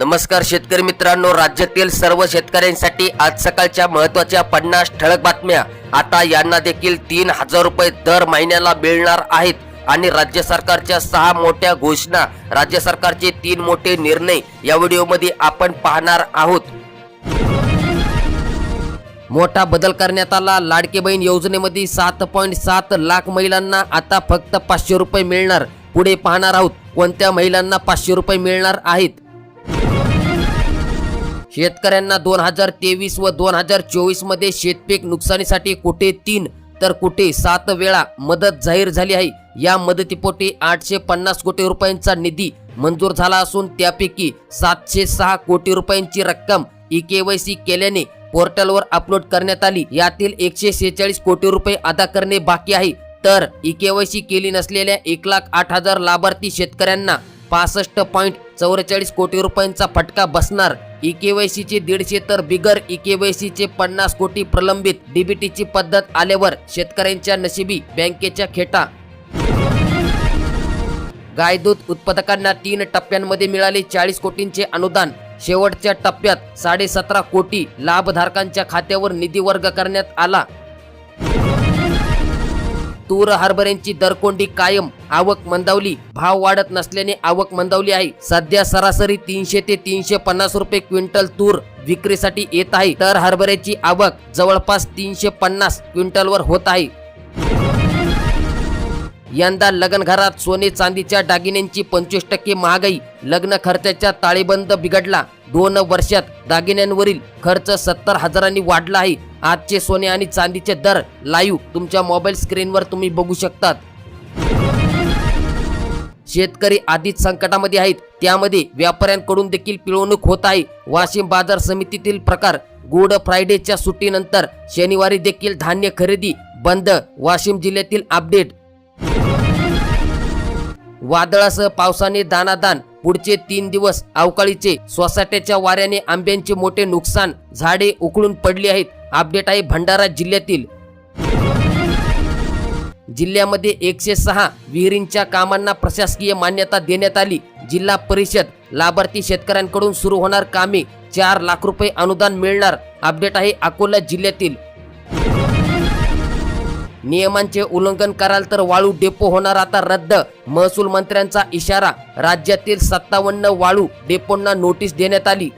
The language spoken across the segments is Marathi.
नमस्कार शेतकरी मित्रांनो राज्यातील सर्व शेतकऱ्यांसाठी आज सकाळच्या महत्त्वाच्या पन्नास ठळक बातम्या. आता यांना देखील तीन हजार रुपये दर महिन्याला मिळणार आहेत आणि राज्य सरकारच्या सहा मोठ्या घोषणा राज्य सरकारचे तीन मोठे निर्णय या व्हिडिओमध्ये आपण पाहणार आहोत. मोठा बदल करण्यात आला. लाडके बहीण योजनेमध्ये सात पॉईंट सात लाख महिलांना आता फक्त पाचशे रुपये मिळणार. पुढे पाहणार आहोत कोणत्या महिलांना पाचशे रुपये मिळणार आहेत. शेतकऱ्यांना दोन हजार तेवीस व दोन हजार चोवीसमध्ये शेतपीक नुकसानीसाठी कुठे तीन तर कुठे सात वेळा मदत जाहीर झाली आहे. या मदतीपोटी आठशे पन्नास कोटी रुपयांचा निधी मंजूर झाला असून त्यापैकी सातशे सहा कोटी रुपयांची रक्कम ई केवायसी केल्याने पोर्टलवर अपलोड करण्यात आली. यातील एकशे शेहेचाळीस कोटी रुपये अदा करणे बाकी आहे. तर ई केवायसी केली नसलेल्या एक लाख आठ हजार लाभार्थी शेतकऱ्यांना पासष्ट पॉईंट चौवेचाळीस कोटी रुपयांचा फटका बसणार ई दीडशे तर बिगर ई पन्नास कोटी प्रलंबित डीबीटीची पद्धत आल्यावर शेतकऱ्यांच्या नशिबी बँकेच्या खेटा. गायदूत उत्पादकांना तीन टप्प्यांमध्ये मिळाले चाळीस कोटींचे अनुदान. शेवटच्या टप्प्यात साडेसतरा कोटी लाभधारकांच्या खात्यावर निधी वर्ग करण्यात आला. तूर हरभऱ्यांची दरकोंडी कायम आवक मंदावली. भाव वाढत नसल्याने आवक मंदावली आहे. सध्या सरासरी तीनशे ते तीनशे पन्नास रुपये क्विंटल तूर विक्रीसाठी येत आहे. तर हरभऱ्याची आवक जवळपास तीनशे पन्नास क्विंटलवर होत आहे. यंदा लग्न घरात सोने चांदीच्या दागिन्यांची पंचवीस टक्के महागाई. लग्न खर्चाचा ताळेबंद बिघडला. दोन वर्षात दागिन्यांवरील खर्च सत्तर हजारांनी वाढला आहे. आजचे सोने आणि चांदीचे दर लाईव्ह तुमच्या मोबाईल स्क्रीनवर तुम्ही बघू शकतात. शेतकरी आधीच संकटामध्ये आहेत. त्यामध्ये व्यापाऱ्यांकडून देखील पिळवणूक होत आहे. वाशिम बाजार समितीतील प्रकार गुड फ्रायडेच्या सुट्टीनंतर शनिवारी देखील धान्य खरेदी बंद वाशिम जिल्ह्यातील अपडेट. वादळासह पावसाने दानादान पुढचे तीन दिवस अवकाळीचे सोसाट्याच्या वाऱ्याने आंब्यांचे मोठे नुकसान झाडे उकळून पडली आहेत. अपडेट आहे भंडारा जिल्ह्यातील. जिल्ह्यामध्ये एकशे सहा विहिरींच्या कामांना प्रशासकीय मान्यता देण्यात आली. जिल्हा परिषद लाभार्थी शेतकऱ्यांकडून सुरू होणार कामे चार लाख रुपये अनुदान मिळणार. अपडेट आहे अकोला जिल्ह्यातील. नियमांचे उल्लंघन कराल तर वाळू डेपो होणार आता रद्द. महसूल मंत्र्यांचा इशारा राज्यातील सत्तावन्न वाळू डेपोंना नोटीस देण्यात आली.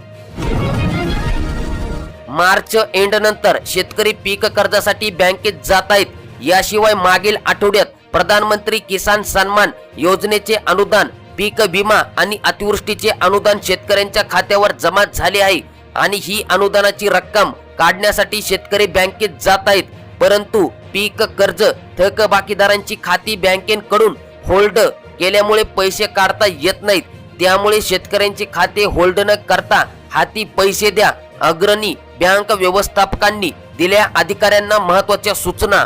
मार्च एंड नंतर शेतकरी पीक कर्जासाठी बँकेत जात आहेत. याशिवाय मागील आठवड्यात प्रधानमंत्री किसान सन्मान योजनेचे अनुदान पीक विमा आणि अतिवृष्टीचे अनुदान शेतकऱ्यांच्या खात्यावर जमा झाले आहे आणि ही अनुदानाची रक्कम काढण्यासाठी शेतकरी बँकेत जात आहेत. परंतु पीक कर्ज थकबाकीदारांची खाती बँकेकडून होल्ड केल्यामुळे पैसे काढता येत नाहीत. त्यामुळे शेतकऱ्यांचे खाते होल्ड न करता हाती पैसे द्या अग्रणी बँक व्यवस्थापकांनी दिल्या अधिकाऱ्यांना महत्त्वाच्या सूचना.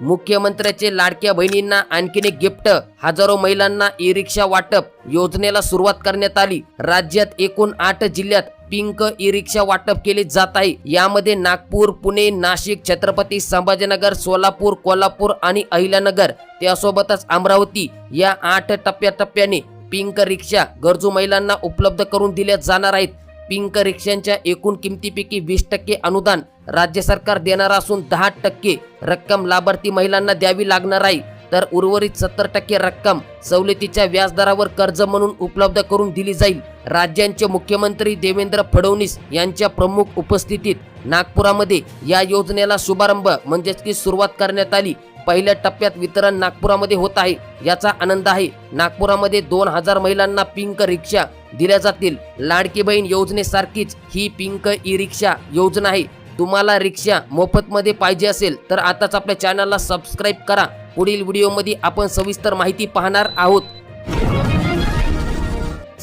मुख्यमंत्र्याचे लाडक्या बहिणींना आणखीन एक गिफ्ट. हजारो महिलांना ई रिक्षा वाटप योजनेला सुरुवात करण्यात आली. राज्यात एकूण आठ जिल्ह्यात पिंक ई रिक्षा वाटप केले जात आहे. यामध्ये नागपूर पुणे नाशिक छत्रपती संभाजीनगर सोलापूर कोल्हापूर आणि अहिल्यानगर. त्यासोबतच अमरावती या आठ टप्प्याटप्प्याने पिंक रिक्षा गरजू महिलांना उपलब्ध करून दिल्या जाणार आहेत. पिंक रिक्षांच्या एकूण किमतीपैकी वीस टक्के अनुदान राज्य सरकार देणार असून दहा टक्के रक्कम लाभार्थी महिलांना द्यावी लागणार आहे. तर उर्वरित सत्तर टक्के रक्कम सवलतीच्या व्याजदरावर कर्ज म्हणून उपलब्ध करून दिली जाईल. राज्यांचे मुख्यमंत्री देवेंद्र फडणवीस यांच्या प्रमुख उपस्थितीत नागपुरामध्ये या योजनेला शुभारंभ म्हणजेच की सुरुवात करण्यात आली. पहिल्या टप्प्यात वितरण नागपुरामध्ये होत आहे. याचा आनंद आहे. नागपुरामध्ये दोन हजार महिलांना पिंक रिक्षा दिल्या जातील. लाडकी बहीण योजनेसारखीच ही पिंक ई रिक्षा योजना आहे. तुम्हाला रिक्षा मोफतमध्ये पाहिजे असेल तर आताच आपल्या चॅनलला सबस्क्राईब करा. पुढील व्हिडिओमध्ये आपण सविस्तर माहिती पाहणार आहोत.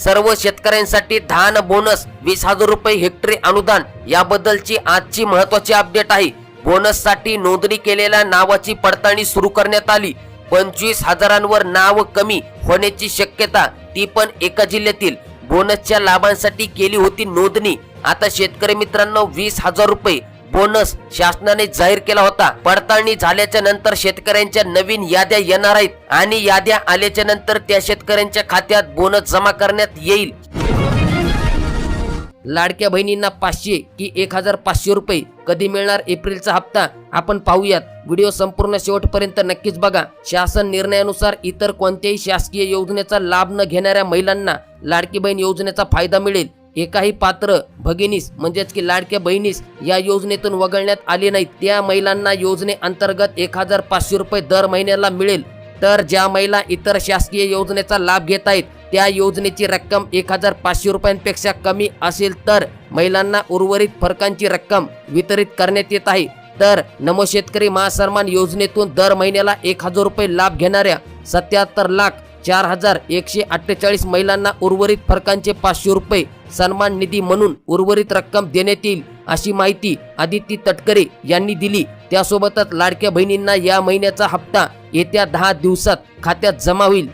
सर्व शेतकऱ्यांसाठी धान बोनस वीस हजार रुपये हेक्टरी अनुदान याबद्दलची आजची महत्वाची अपडेट आहे. बोनससाठी नोंदणी केलेल्या नावाची पडताळणी सुरू करण्यात आली. पंचवीस हजारांवर नाव कमी होण्याची शक्यता ती पण एका जिल्ह्यातील. बोनसच्या लाभांसाठी केली होती नोंदणी. आता शेतकरी मित्रांनो वीस हजार रुपये बोनस शासनाने जाहीर केला होता. पडताळणी झाल्याच्यानंतर शेतकऱ्यांच्या नवीन याद्या येणार आहेत आणि याद्या आल्याच्यानंतर त्या शेतकऱ्यांच्या खात्यात बोनस जमा करण्यात येईल. लाडक्या बहिणींना पाचशे की एक हजार पाचशे रुपये कधी मिळणार एप्रिलचा हप्ता आपण पाहूयात. व्हिडिओ संपूर्ण शेवटपर्यंत नक्कीच बघा. शासन निर्णयानुसार इतर कोणत्याही शासकीय योजनेचा लाभ न घेणाऱ्या महिलांना लाडकी बहीण योजनेचा फायदा मिळेल. एकाही पात्र भगिनीस म्हणजेच की लाडक्या बहिणीस या योजनेतून वगळण्यात आले नाहीत. त्या महिलांना योजनेअंतर्गत एक हजार पाचशे रुपये दर महिन्याला मिळेल. तर ज्या महिला इतर शासकीय योजनेचा लाभ घेत आहेत त्या योजनेची रक्कम एक हजार पाचशे रुपयांपेक्षा कमी असेल तर महिलांना उर्वरित फरकांची रक्कम वितरित करण्यात येत आहे. तर नमो शेतकरी महासन्मान योजनेतून दर महिन्याला एक हजार रुपये लाभ घेणाऱ्या सत्याहत्तर लाख चार हजार एकशे अठ्ठेचाळीस महिलांना उर्वरित फरकांचे पाचशे रुपये सन्मान निधी म्हणून उर्वरित रक्कम देण्यात येईल अशी माहिती आदिती तटकरे यांनी दिली. त्यासोबतच लाडक्या बहिणींना या महिन्याचा हप्ता येत्या दहा दिवसात खात्यात जमा होईल.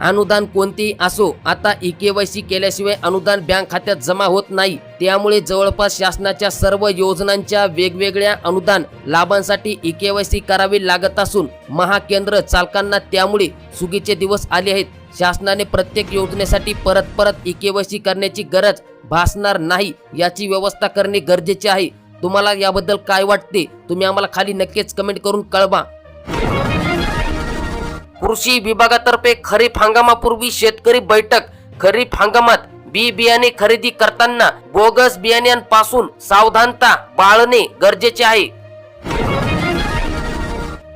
अनुदान कोणतेही असो आता ई के वाय सी केल्याशिवाय अनुदान बँक खात्यात जमा होत नाही. त्यामुळे जवळपास शासनाच्या सर्व योजनांच्या वेगवेगळ्या अनुदान लाभांसाठी ई के वाय सी करावी लागत असून महाकेंद्र चालकांना त्यामुळे सुगीचे दिवस आले आहेत. शासनाने प्रत्येक योजनेसाठी परत परत ई के वाय सी करण्याची गरज भासणार नाही याची व्यवस्था करणे गरजेचे आहे. तुम्हाला याबद्दल काय वाटते? तुम्ही आम्हाला खाली नक्कीच कमेंट करून कळवा. कृषी विभागातर्फे खरीप हंगामापूर्वी शेतकरी बैठक. खरीप हंगामात बी बियाणे खरेदी करताना बोगस बियाण्यांपासून सावधानता बाळणे गरजेचे आहे.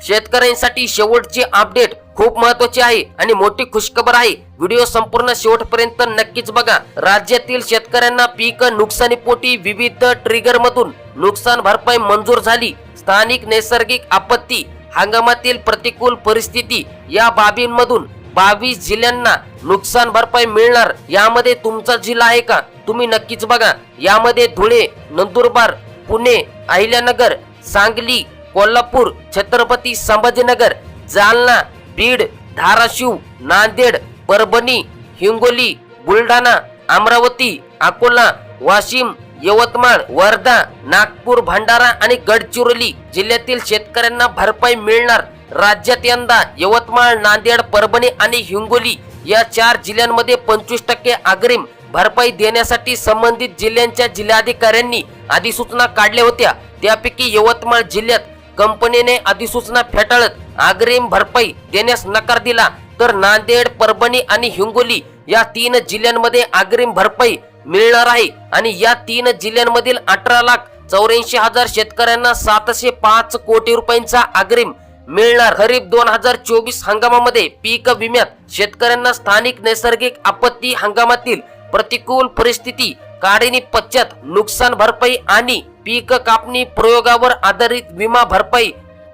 शेतकऱ्यांसाठी शेवटचे अपडेट खूप महत्त्वाचे आहे आणि मोठी खुशखबर आहे. व्हिडिओ संपूर्ण शेवटपर्यंत नक्कीच बघा. राज्यातील शेतकऱ्यांना पीक नुकसानीपोटी विविध ट्रिगर मधून नुकसान भरपाई मंजूर झाली. स्थानिक नैसर्गिक आपत्ती हंगामातील प्रतिकूल परिस्थिती या बाबींमधून बावीस जिल्ह्यांना नुकसान भरपाई मिळणार यामध्ये तुमचा जिल्हा आहे का? तुम्ही नक्कीच बघा. यामध्ये धुळे नंदुरबार पुणे अहिल्यानगर सांगली कोल्हापूर छत्रपती संभाजीनगर जालना बीड धाराशिव नांदेड परभणी हिंगोली बुलढाणा अमरावती अकोला वाशिम यवतमाळ वर्धा नागपूर भंडारा आणि गडचिरोली जिल्ह्यातील शेतकऱ्यांना भरपाई मिळणार. राज्यात यंदा यवतमाळ नांदेड परभणी आणि हिंगोली या चार जिल्ह्यांमध्ये पंचवीस टक्के अग्रिम भरपाई देण्यासाठी संबंधित जिल्ह्यांच्या जिल्हाधिकाऱ्यांनी अधिसूचना काढल्या होत्या. त्यापैकी यवतमाळ जिल्ह्यात कंपनीने अधिसूचना फेटाळत अग्रिम भरपाई देण्यास नकार दिला. तर नांदेड परभणी आणि हिंगोली या तीन जिल्ह्यांमध्ये अग्रिम भरपाई मिळणार आहे. आणि या तीन जिल्ह्यांमधील अठरा लाख चौऱ्याऐंशी हजार शेतकऱ्यांना सातशे पाच कोटी रुपयांचा अग्रिम मिळणार. खरीप दोन हजार चोवीस हंगामामध्ये पीक विम्यात शेतकऱ्यांना स्थानिक नैसर्गिक आपत्ती हंगामातील प्रतिकूल परिस्थिती काढणी पश्चात नुकसान भरपाई आणि पीक कापणी प्रयोगावर आधारित विमा भरपाई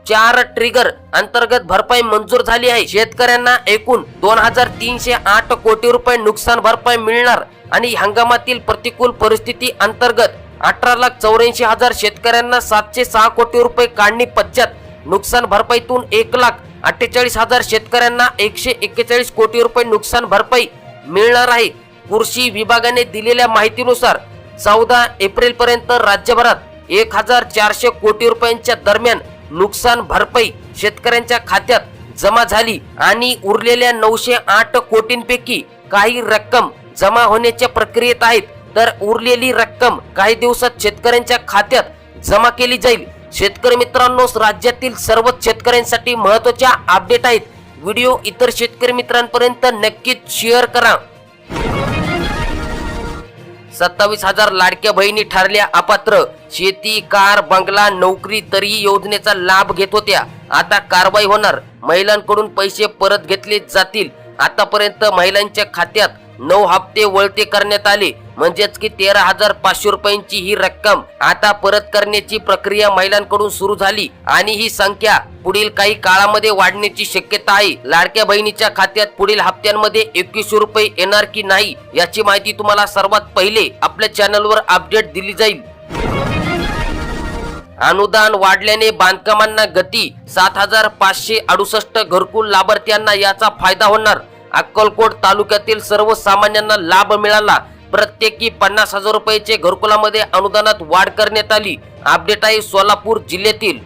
चार ट्रिगर अंतर्गत भरपाई मंजूर झाली आहे. शेतकऱ्यांना एकूण दोन हजार तीनशे आठ कोटी रुपये नुकसान भरपाई मिळणार. आणि हंगामातील प्रतिकूल परिस्थिती अंतर्गत अठरा लाख चौऱ्याऐंशी हजार शेतकऱ्यांना सातशे सहा कोटी रुपये काढणी पश्चात नुकसान भरपाईतून एक लाख अठ्ठेचाळीस हजार शेतकऱ्यांना एकशे एक्केचाळीस कोटी रुपये नुकसान भरपाई मिळणार आहे. कृषी विभागाने दिलेल्या माहितीनुसार चौदा एप्रिल पर्यंत राज्यभरात एक हजार चारशे कोटी रुपयांच्या दरम्यान नुकसान भरपाई शेतकऱ्यांच्या खात्यात जमा झाली आणि उरलेल्या नऊशे आठ कोटींपैकी काही रक्कम जमा होण्याच्या प्रक्रियेत आहेत. तर उरलेली रक्कम काही दिवसात शेतकऱ्यांच्या खात्यात जमा केली जाईल. शेतकरी मित्रांनो राज्यातील सर्वच शेतकऱ्यांसाठी महत्त्वाच्या अपडेट आहेत. व्हिडिओ इतर शेतकरी मित्रांपर्यंत नक्कीच शेअर करा. सत्तावीस हजार लाडक्या बहिणी ठरल्या अपात्र. शेती कार बंगला नोकरी तरीही योजनेचा लाभ घेत होत्या. आता कारवाई होणार. महिलांकडून पैसे परत घेतले जातील. आतापर्यंत महिलांच्या खात्यात नऊ हप्ते वळते करण्यात आले. म्हणजेच की तेरा हजार पाचशे रुपयांची ही रक्कम आता परत करण्याची प्रक्रिया महिलांकडून सुरू झाली आणि ही संख्या पुढील काही काळामध्ये वाढण्याची शक्यता आहे. लाडक्या बहिणीच्या खात्यात पुढील हप्त्यांमध्ये एकवीसशे रुपये येणार की नाही याची माहिती तुम्हाला सर्वात पहिले आपल्या चॅनलवर अपडेट दिली जाईल. अनुदान वाढल्याने बांधकामांना गती सात हजार पाचशे अडुसष्ट घरकुल लाभार्थ्यांना याचा फायदा होणार. अक्कलकोट तालुक्यातील सर्वसामान्यांना लाभ मिळाला. प्रत्येकी पन्नास हजार रुपयाचे घरकुलामध्ये अनुदानात वाढ करण्यात आली. अपडेट आहे सोलापूर जिल्ह्यातील.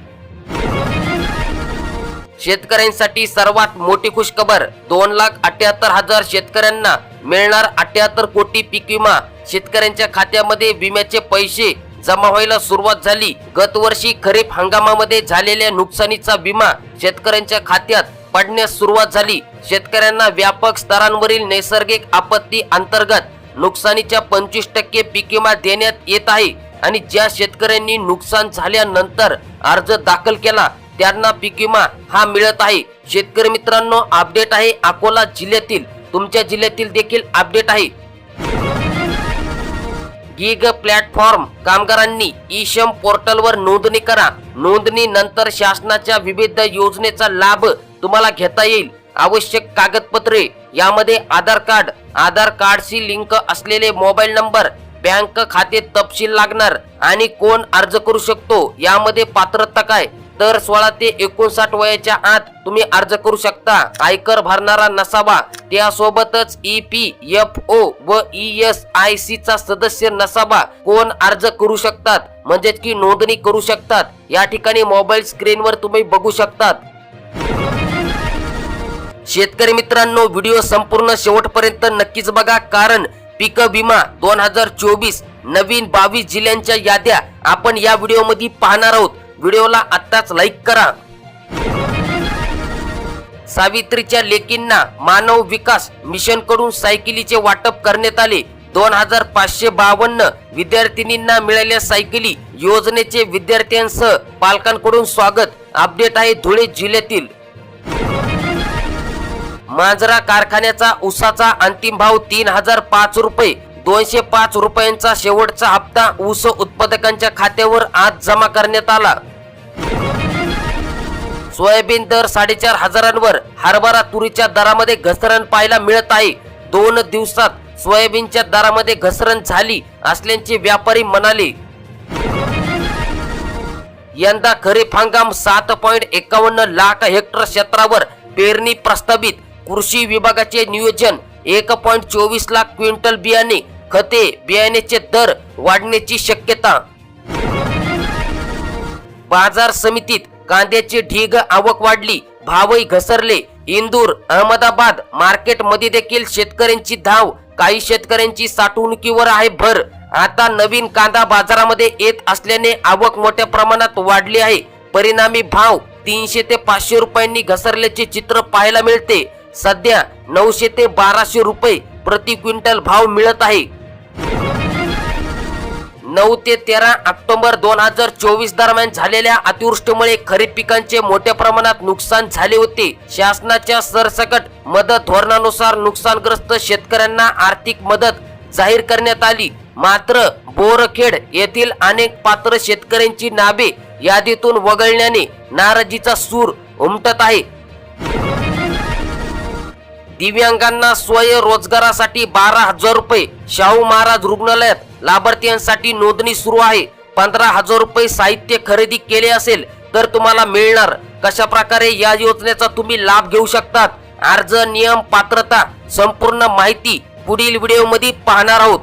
शेतकऱ्यांसाठी सर्वात मोठी खुशखबर दोन लाख अठ्याहत्तर हजार शेतकऱ्यांना मिळणार अठ्याहत्तर कोटी पीक विमा. शेतकऱ्यांच्या खात्यामध्ये विम्याचे पैसे जमा व्हायला सुरुवात झाली. गत वर्षी खरीप हंगामामध्ये झालेल्या नुकसानीचा विमा शेतकऱ्यांच्या खात्यात पडण्यास सुरुवात झाली. शेतकऱ्यांना व्यापक स्तरांवरील नैसर्गिक आपत्ती अंतर्गत नुकसानीच्या पंचवीस टक्के पीक विमा देण्यात येत आहे आणि ज्या शेतकऱ्यांनी नुकसान झाल्यानंतर अर्ज दाखल केला त्यांना पीक विमा हा मिळत आहे. शेतकरी मित्रांनो अपडेट आहे अकोला जिल्ह्यातील. तुमच्या जिल्ह्यातील देखील अपडेट आहे. गिग प्लॅटफॉर्म कामगारांनी ईशम पोर्टलवर नोंदणी करा. नोंदणी नंतर शासनाच्या विविध योजनेचा लाभ तुम्हाला घेता येईल. आवश्यक कागदपत्रे यामध्ये आधार कार्ड आधार कार्डशी लिंक असलेले मोबाईल नंबर बँक खाते तपशील लागणार आणि कोण अर्ज करू शकतो यामध्ये पात्रता काय? तर सोळा ते एकोणसाठ वयाच्या आत तुम्ही अर्ज करू शकता. आयकर भरणारा नसावा त्यासोबतच ई पी एफ ओ व ई एस आय सी चा सदस्य नसावा कोण अर्ज करू शकतात म्हणजेच की नोंदणी करू शकतात. या ठिकाणी मोबाईल स्क्रीनवर तुम्ही बघू शकतात. शेतकरी मित्रांनो व्हिडिओ संपूर्ण शेवटपर्यंत नक्कीच बघा कारण पीक विमा दोन हजार चोवीस नवीन बावीस जिल्ह्यांच्या याद्या आपण या व्हिडिओ पाहणार आहोत. व्हिडिओला आत्ताच लाईक करा. सावित्रीच्या लेकींना मानव विकास मिशनकडून सायकलीचे वाटप करण्यात आले. दोन हजार पाचशे बावन्न विद्यार्थिनींना मिळाल्या सायकली योजनेचे विद्यार्थ्यांसह पालकांकडून स्वागत. अपडेट आहे धुळे जिल्ह्यातील. मांजरा कारखान्याचा ऊसाचा अंतिम भाव तीन हजार पाच रुपये. दोनशे पाच रुपयांचा शेवटचा हप्ता ऊस उत्पादकांच्या खात्यावर आज जमा करण्यात आला. सोयाबीन दर साडेचार हजारांवर हरभरा तुरीच्या दरामध्ये घसरण पाहायला मिळत आहे. दोन दिवसात सोयाबीनच्या दरामध्ये घसरण झाली असल्याचे व्यापारी म्हणाले. यंदा खरीप हंगाम सात पॉइंट एकावन्न लाख हेक्टर क्षेत्रावर पेरणी प्रस्तावित कृषी विभागाचे नियोजन एक पॉईंट चोवीस लाख क्विंटल बियाणे खते बियाण्याचे दर वाढण्याची शक्यता. बाजार समितीत कांद्याची ढीग आवक वाढली भावही घसरले. इंदूर अहमदाबाद मार्केटमध्ये देखील शेतकऱ्यांची धाव काही शेतकऱ्यांची साठवणुकीवर आहे भर. आता नवीन कांदा बाजारामध्ये येत असल्याने आवक मोठ्या प्रमाणात वाढली आहे. परिणामी भाव तीनशे ते पाचशे रुपयांनी घसरल्याचे चित्र पाहायला मिळते. सध्या नऊशे ते बाराशे रुपये प्रति क्विंटल भाव मिळत आहे. नऊ ते तेरा ऑक्टोबर दोन हजार चोवीस दरम्यान झालेल्या अतिवृष्टीमुळे खरीप पिकांचे मोठ्या प्रमाणात नुकसान झाले होते. शासनाच्या सरसकट मदत धोरणानुसार नुकसानग्रस्त शेतकऱ्यांना आर्थिक मदत जाहीर करण्यात आली. मात्र बोरखेड येथील अनेक पात्र शेतकऱ्यांची नावे यादीतून वगळण्याने नाराजीचा सूर उमटत आहे. दिव्यांगांना स्वयंरोजगारासाठी बारा हजार रुपये. शाहू महाराज रुग्णालयात लाभार्थ्यांसाठी नोंदणी सुरू आहे. पंधरा हजार रुपये साहित्य खरेदी केले असेल तर तुम्हाला मिळणार. कशा प्रकारे या योजनेचा तुम्ही लाभ घेऊ शकतात? अर्ज नियम पात्रता संपूर्ण माहिती पुढील व्हिडिओमध्ये पाहणार आहोत.